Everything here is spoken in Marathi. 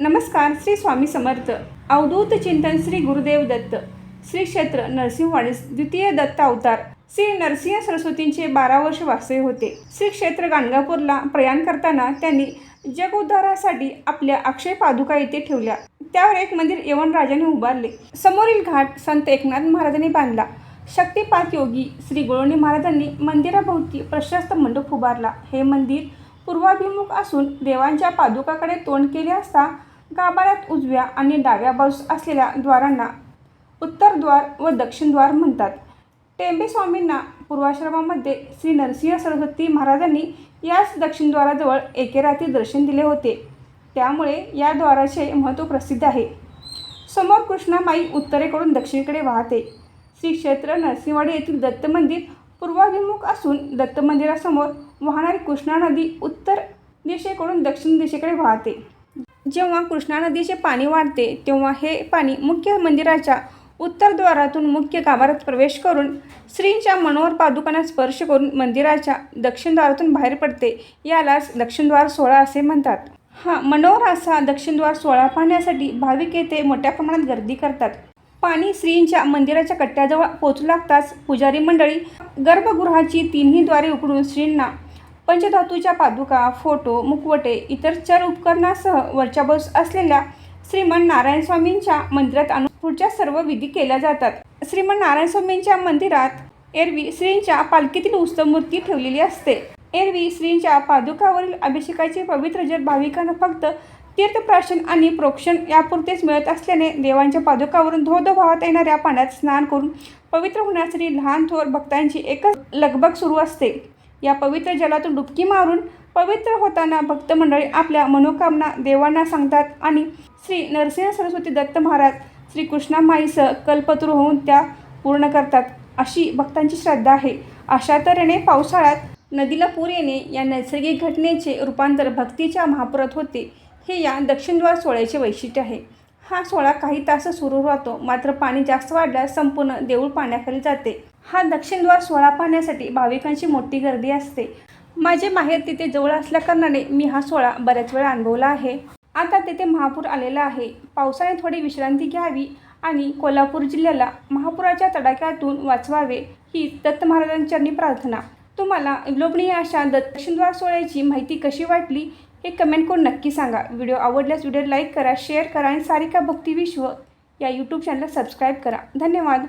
नमस्कार श्री स्वामी समर्थ. अवधूत चिंतन श्री गुरुदेव दत्त. श्री क्षेत्र नरसिंहवाडी द्वितीय दत्त अवतार. श्री नरसिंह सरस्वतींचे बारा वर्ष वास्तव्य होते. श्री क्षेत्र गाणगापूरला प्रयाण करताना त्यांनी जगोद्धारासाठी आपल्या अक्षय पादुका येथे ठेवल्या. त्यावर एक मंदिर यवन राजाने उभारले. समोरील घाट संत एकनाथ महाराजांनी बांधला. शक्तिपात योगी श्री गुळवणी महाराजांनी मंदिराभोवती प्रशस्त मंडप उभारला. हे मंदिर पूर्वाभिमुख असून देवांच्या पादुकाकडे तोंड केले असता गाभाऱ्यात उजव्या आणि डाव्या बाजूस असलेल्या द्वारांना उत्तरद्वार व दक्षिणद्वार म्हणतात. टेंबे स्वामींना पूर्वाश्रमामध्ये श्री नरसिंह सरस्वती महाराजांनी याच दक्षिणद्वाराजवळ एके रात्री दर्शन दिले होते. त्यामुळे या द्वाराचे महत्त्व प्रसिद्ध आहे. समोर कृष्णामाई उत्तरेकडून दक्षिणेकडे वाहते. श्री क्षेत्र नरसिंहवाडी येथील दत्त मंदिर पूर्वाभिमुख असून दत्त मंदिरासमोर वाहणारी कृष्णा नदी उत्तर दिशेकडून दक्षिण दिशेकडे वाहते. जेव्हा कृष्णा नदीचे पाणी वाढते तेव्हा हे पाणी मुख्य मंदिराच्या उत्तरद्वारातून मुख्य गाभाऱ्यात प्रवेश करून स्त्रींच्या मनोहर पादुकांना स्पर्श करून मंदिराच्या दक्षिणद्वारातून बाहेर पडते. यालाच दक्षिणद्वार सोहळा असे म्हणतात. हा मनोहर असा दक्षिणद्वार सोहळा पाहण्यासाठी भाविक येथे मोठ्या प्रमाणात गर्दी करतात. पाणी श्रींच्या मंदिराच्या कट्ट्याजवळ पोचू लागताच पुजारी मंडळी गर्भगृहाची तिन्ही द्वारे उकडून स्त्रींना पंचधातूच्या पादुका फोटो मुखवटे इतर चर उपकरणासह वरच्या बस असलेल्या श्रीमन नारायण स्वामींच्या मंदिरात आणून पुढच्या सर्व विधी केल्या जातात. श्रीमन नारायण स्वामींच्या मंदिरात एरवी श्रींच्या पालखीतील उत्सवमूर्ती ठेवलेली असते. एरवी श्रींच्या पादुकावरील अभिषेकाचे पवित्र जल भाविकांना फक्त तीर्थप्राशन आणि प्रोक्षण यापुरतेच मिळत असल्याने देवांच्या पादुकावरून धोधो भावात येणाऱ्या पाण्यात स्नान करून पवित्र होण्यासाठी लहान थोर भक्तांची एकच लगबग सुरू असते. या पवित्र जलातून डुबकी मारून पवित्र होताना भक्त मंडळी आपल्या मनोकामना देवांना सांगतात आणि श्री नरसिंह सरस्वती दत्त महाराज श्री कृष्णामाईसह कल्पतरू होऊन त्या पूर्ण करतात. अशी भक्तांची श्रद्धा आहे. अशा तऱ्हेने पावसाळ्यात नदीला पूर येणे या नैसर्गिक घटनेचे रूपांतर भक्तीच्या महापुरात होते हे या दक्षिणद्वार सोहळ्याचे वैशिष्ट्य आहे. हा सोहळा काही तास सुरू राहतो मात्र पाणी जास्त वाढल्यास संपूर्ण देऊळ पाण्याखाली जाते. हा दक्षिणद्वार सोहळा पाहण्यासाठी भाविकांची मोठी गर्दी असते. माझे माहेर तिथे जवळ असल्याकारणाने मी हा सोहळा बऱ्याच वेळा अनुभवला आहे. आता तेथे महापूर आलेला आहे. पावसाने थोडी विश्रांती घ्यावी आणि कोल्हापूर जिल्ह्याला महापुराच्या तडाख्यातून वाचवावे ही दत्त महाराजांचरणी प्रार्थना. तुम्हाला विलोभनीय अशा दक्षिणद्वार सोहळ्याची माहिती कशी वाटली हे कमेंट करून नक्की सांगा. व्हिडिओ आवडल्यास व्हिडिओ लाईक करा शेअर करा आणि सारिका भक्ती विश्व या यूट्यूब चॅनलला सबस्क्राईब करा. धन्यवाद.